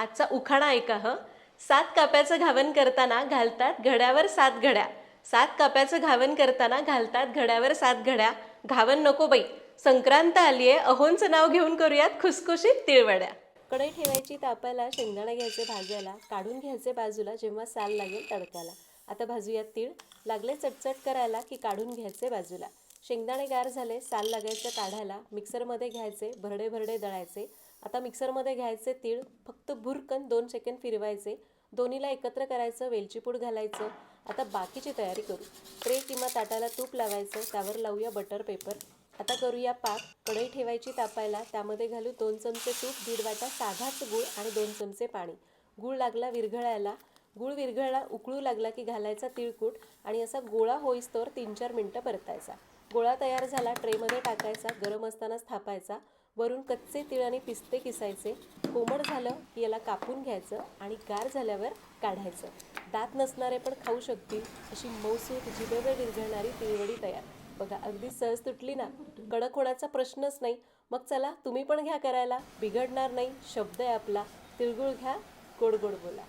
आजचा उखाणा ऐका ह. सात काप्याचं घावन करताना घालतात घड्यावर सात घड्या. सात काप्याचं घावन करताना घालतात घड्यावर सात घड्या. घावन नको बाई. संक्रांत आलीये अहोंचं नाव घेऊन करूयात खुसखुशीत तिळवड्या. कढई ठेवायची तापायला शेंगदाणा घ्यायचे भाज्याला काढून घ्यायचे बाजूला जेव्हा साल लागेल तडकाला आता भाजूयात तीळ. लागले चटचट करायला की काढून घ्यायचे बाजूला. शेंगदाणे गार झाले साल लागायचं काढायला मिक्सरमध्ये घ्यायचे भरडे भरडे दळायचे. आता मिक्सरमध्ये घ्यायचे तीळ फक्त भुरकन दोन सेकंड फिरवायचे. दोन्हीला एकत्र करायचं वेलची पूड घालायचं. आता बाकीची तयारी करू. ट्रे किंवा ताटाला तूप लावायचं त्यावर लावूया बटर पेपर. आता करूया पाक. कढई ठेवायची तापायला त्यामध्ये घालू दोन चमचे तूप दीड वाटा साधाच गूळ आणि दोन चमचे पाणी. गूळ लागला विरघळायला गूळ विरघळला उकळू लागला की घालायचा तिळकूट आणि असा गोळा होईस्तोवर तीन चार मिनटं परतायचा. गोळा तयार झाला ट्रेमध्ये टाकायचा गरम असतानाच थापायचा वरून कच्चे तीळ आणि पिस्ते किसायचे कोमट झालं की याला कापून घ्यायचं आणि गार झाल्यावर काढायचं. दात नसणारे पण खाऊ शकतील अशी मौसूद जिभेवर विरघळणारी तिळवडी तयार. बघा अगदी सहज तुटली ना. कडक होण्याचा प्रश्नच नाही. मग चला तुम्ही पण घ्या करायला. बिघडणार नाही. शब्द आहे आपला. तिळगुळ घ्या गोड गोड बोला.